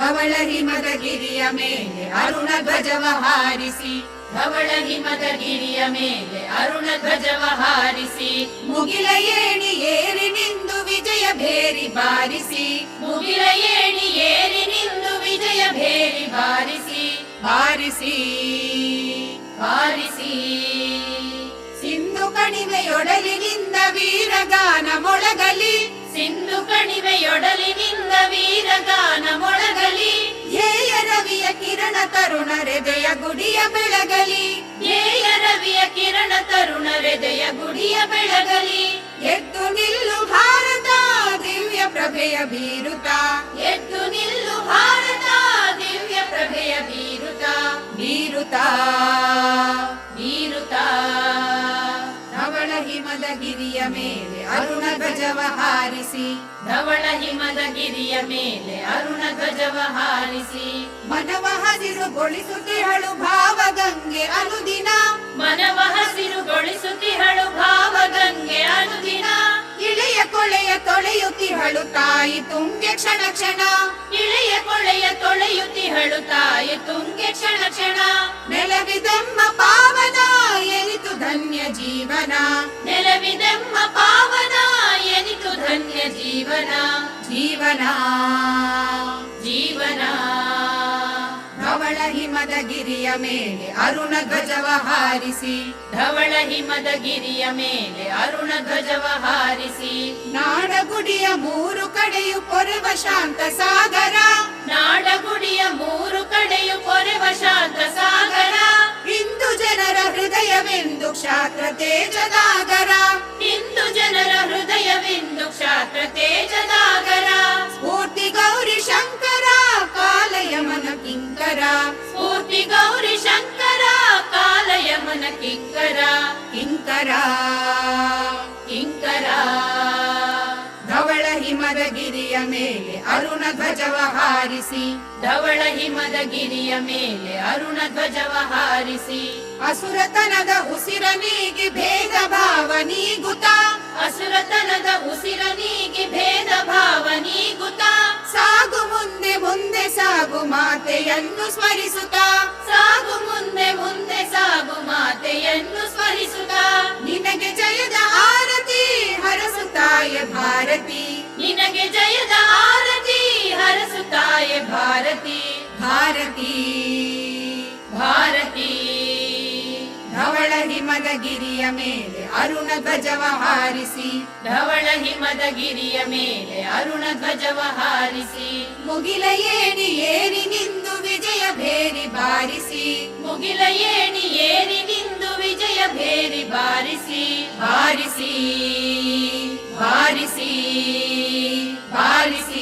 ಅವಳ ಹಿಮದ ಗಿರಿಯ ಮೇಲೆ ಅರುಣ ಧ್ವಜವ ಹಾರಿಸಿ. ಧವಳ ಹಿಮದ ಗಿರಿಯ ಮೇಲೆ ಅರುಣ ಧ್ವಜವ ಹಾರಿಸಿ. ಮುಗಿಲ ಏಣಿ ಏರಿ ನಿಂದು ವಿಜಯ ಭೇರಿ ಬಾರಿಸಿ. ಮುಗಿಲ ಏಣಿ ಏರಿ ನಿಂದು ವಿಜಯ ಭೇರಿ ಬಾರಿಸಿ. ಬಾರಿಸಿ ಬಾರಿಸಿ. ಸಿಂಧು ಕಣಿವೆಯೊಡಲಿನಿಂದ ವೀರಗಾನ ಮೊಳಗಲಿ ಸಿಂಧು ಕಣಿವೆಯೊಡಲಿನಿಂದ ಕಿರಣ ತರುಣ ಹೃದಯ ಗುಡಿಯ ಬೆಳಗಲಿ. ಧ್ಯೇಯ ರವಿಯ ಕಿರಣ ತರುಣ ಹೃದಯ ಗುಡಿಯ ಬೆಳಗಲಿ. ಎದ್ದು ನಿಲ್ಲು ಭಾರತ ದಿವ್ಯ ಪ್ರಭೆಯ ಬೀರುತ. ಎದ್ದು ನಿಲ್ಲು ಭಾರತ ದಿವ್ಯ ಪ್ರಭೆಯ ಬೀರುತ. ಬೀರುತ. ಹಿಮದ ಗಿರಿಯ ಮೇಲೆ ಅರುಣ ಧ್ವಜವ ಹಾರಿಸಿ. ಧವಳ ಹಿಮದ ಗಿರಿಯ ಮೇಲೆ ಅರುಣ ಧ್ವಜವ ಹಾರಿಸಿ. ಮನವ ಹಸಿರುಗೊಳಿಸುತ್ತಿಹಳು ಭಾವಗಂಗೆ ಅನುದಿನ. ಮನವ ಹಸಿರುಗೊಳಿಸುತ್ತಿಹಳು ಭಾವಗಂಗೆ ಅನುದಿನ. ಇಳೆಯ ಕೊಳೆಯ ತೊಳೆಯುತ್ತಿಹಳು ತಾಯಿ ತುಂಗೆ ಕ್ಷಣ ಕ್ಷಣ. ಇಳೆಯ ಕೊಳೆಯ ತೊಳೆಯುತ್ತಿಹಳು ತಾಯಿ ತುಂಗೆ ಕ್ಷಣ ಕ್ಷಣ. ನೆಲವಿದೆಮ್ಮ ಜೀವನ. ನೆಲವಿದೆಮ್ಮ ಪಾವನ ಎನಿತು ಧನ್ಯ ಜೀವನ. ಜೀವನ. ಜೀವನ. ಧವಳ ಹಿಮದ ಗಿರಿಯ ಮೇಲೆ ಅರುಣ ಧ್ವಜವ ಹಾರಿಸಿ. ಧವಳ ಹಿಮದ ಗಿರಿಯ ಮೇಲೆ ಅರುಣ ಧ್ವಜವ ಹಾರಿಸಿ. ನಾಡಗುಡಿಯ ಮೂರು ಕಡೆಯು ಪೊರವ ಶಾಂತ हृदयविन्दु क्षात्र तेजदागरा हिन्दु जनर हृदयविन्दु क्षात्र तेजदागरा स्फूर्ति गौरि शङ्करा कालय मन किङ्करा स्फूर्ति गौरि शङ्करा कालय मन किङ्करा किङ्करा ಮೇಲೆ ಅರುಣ ಧ್ವಜವ ಹಾರಿಸಿ ಧವಳ ಹಿಮದ ಗಿರಿಯ ಮೇಲೆ ಅರುಣ ಧ್ವಜವ ಹಾರಿಸಿ ಅಸುರತನದ ಉಸಿರ ನೀಗಿ ಭೇದ ಭಾವ ನೀಗುತ. ಅಸುರತನದ ಉಸಿರ ನೀಗಿ ಭೇದ ಭಾವ ನೀಗುತ. ಸಾಗು ಮುಂದೆ ಮುಂದೆ ಸಾಗು ಮಾತೆಯನ್ನು ಸ್ಮರಿಸುತ್ತ ಸಾಗು ಮುಂದೆ ಮುಂದೆ ಸಾಗು ಮಾತೆಯನ್ನು ಸ್ಮರಿಸುತ್ತ ನಿನಗೆ ಜಯದ ಆರತಿ ಹರಸುತ್ತಾಯ ಭಾರತಿ. ಭಾರತಿ ಭಾರತಿ ಭಾರತಿ. ಧವಳ ಹಿಮದ ಗಿರಿಯ ಮೇಲೆ ಅರುಣ ಧ್ವಜವ ಹಾರಿಸಿ. ಧವಳ ಹಿಮದ ಗಿರಿಯ ಮೇಲೆ ಅರುಣ ಧ್ವಜವ ಹಾರಿಸಿ. ಮುಗಿಲ ಏಣಿ ಏರಿ ನಿಂದು ವಿಜಯ ಭೇರಿ ಬಾರಿಸಿ. ಮುಗಿಲ ಏಣಿ ಏರಿ ನಿಂದು ವಿಜಯ ಭೇರಿ ಬಾರಿಸಿ. ಬಾರಿಸಿ ಬಾರಿಸಿ ಬಾರಿಸಿ.